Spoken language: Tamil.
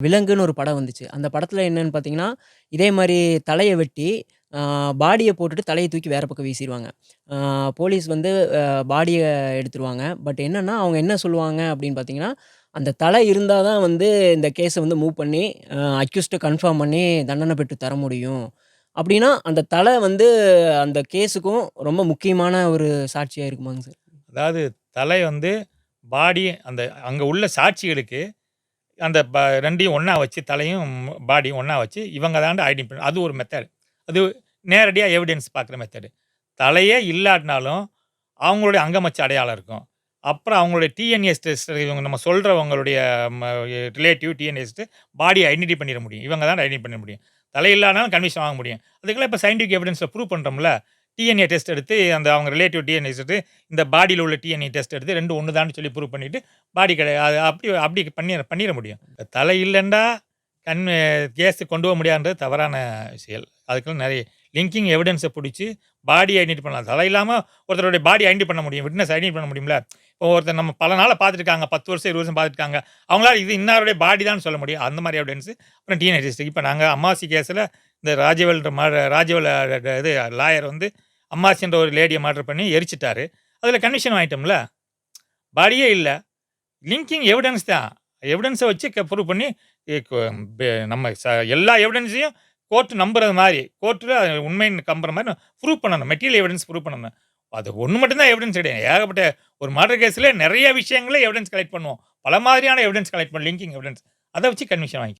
விலங்குன்னு ஒரு படம் வந்துச்சு. அந்த படத்தில் என்னன்னு பார்த்தீங்கன்னா, இதே மாதிரி தலையை வெட்டி, பாடியை போட்டுட்டு தலையை தூக்கி வேற பக்கம் வீசிடுவாங்க போலீஸ் வந்து பாடியை எடுத்துருவாங்க. பட் என்னென்னா அவங்க என்ன சொல்லுவாங்க அப்படின்னு பார்த்தீங்கன்னா, அந்த தலை இருந்தால் தான் வந்து இந்த கேஸை வந்து மூவ் பண்ணி, அக்யூஸ்ட்டை கன்ஃபார்ம் பண்ணி தண்டனை பெற்று தர முடியும். அப்படின்னா, அந்த தலை வந்து அந்த கேஸுக்கும் ரொம்ப முக்கியமான ஒரு சாட்சியாக இருக்குமாங்க சார்? அதாவது தலை வந்து பாடி அந்த அங்கே உள்ள சாட்சிகளுக்கு அந்த ப ரெண்டையும் ஒன்றா வச்சு தலையும், பாடியும் ஒன்றா வச்சு இவங்க தான் ஐடென்டி அது ஒரு மெத்தடு அது நேரடியாக எவிடன்ஸ் பார்க்குற மெத்தடு. தலையே இல்லாட்டினாலும் அவங்களுடைய அங்கமச்ச அடையாளம் இருக்கும். அப்புறம் அவங்களுடைய டிஎன்ஏ டெஸ்ட் இவங்க நம்ம சொல்கிறவங்களுடைய ரிலேட்டிவ் டிஎன்ஏ பாடியை பாடிய ஐடென்டிஃபை பண்ணிட முடியும். இவங்க தான் ஐடென்டி பண்ண முடியும். தலை இல்லாதனாலும் கன்விக்ஷன் வாங்க முடியும். அதுக்கெல்லாம் இப்போ சயின்டிஃபிக் எவிடன்ஸில் ப்ரூவ் பண்ணுறோம்ல டிஎன்ஏ டெஸ்ட் எடுத்து அந்த அவங்க ரிலேட்டிவ் டிஎன்ஏ எடுத்து இந்த பாடியில் உள்ள டிஎன்ஏ டெஸ்ட் எடுத்து ரெண்டு ஒன்று தான் சொல்லி ப்ரூவ் பண்ணிட்டு பாடி கிடையாது அது அப்படி அப்படி பண்ணி பண்ணிட முடியும். தலை இல்லைண்டா கண் கேஸு கொண்டு போக முடியாதுன்றது தவறான செயல். அதுக்கெல்லாம் நிறைய லிங்கிங் எவிடன்ஸை பிடிச்சி பாடி ஐடென்டி பண்ணலாம். தலை இல்லாமல் ஒருத்தருடைய பாடி ஐடென்டி பண்ண முடியும். விட்னஸ் ஐடென்டி பண்ண முடியும்ல. இப்போ ஒருத்தர் நம்ம பல நாளாக பார்த்துருக்காங்க. 10 வருஷம், 20 வருஷம் பார்த்துருக்காங்க. அவங்களால இது இன்னாருடைய பாடி தான் சொல்ல முடியும். அந்த மாதிரி எவிடன்ஸ். அப்புறம் டிஎன்ஏ டெஸ்ட். இப்போ நாங்கள் அம்மாசி கேஸில் இந்த ராஜவேல்ன்ற ராஜவல் இது லாயர் வந்து அம்மாசின்ற ஒரு லேடியை மர்டர் பண்ணி எரிச்சிட்டாரு அதில் கன்விஷன் ஆகிட்டோம்ல பாடியே இல்லை லிங்கிங் எவிடன்ஸ் தான். எவிடன்ஸை வச்சு ப்ரூவ் பண்ணி நம்ம ச எல்லா எவிடன்ஸையும் கோர்ட் நம்புறது மாதிரி கோர்ட்டில் உண்மைன்னு நம்புற மாதிரி ப்ரூவ் பண்ணணும். மெட்டீரியல் எவிடன்ஸ் ப்ரூவ் பண்ணணும். அது ஒன்று மட்டும் தான் எவிடன்ஸ் கிடையாது. ஏகப்பட்ட ஒரு மர்டர் கேஸில் நிறைய விஷயங்களே எவிடன்ஸ் கலெக்ட் பண்ணுவோம். பல மாதிரியான எவிடன்ஸ் கலெக்ட் பண்ணுவோம். Linking evidence. அதை வச்சு கன்விஷன் வாங்கி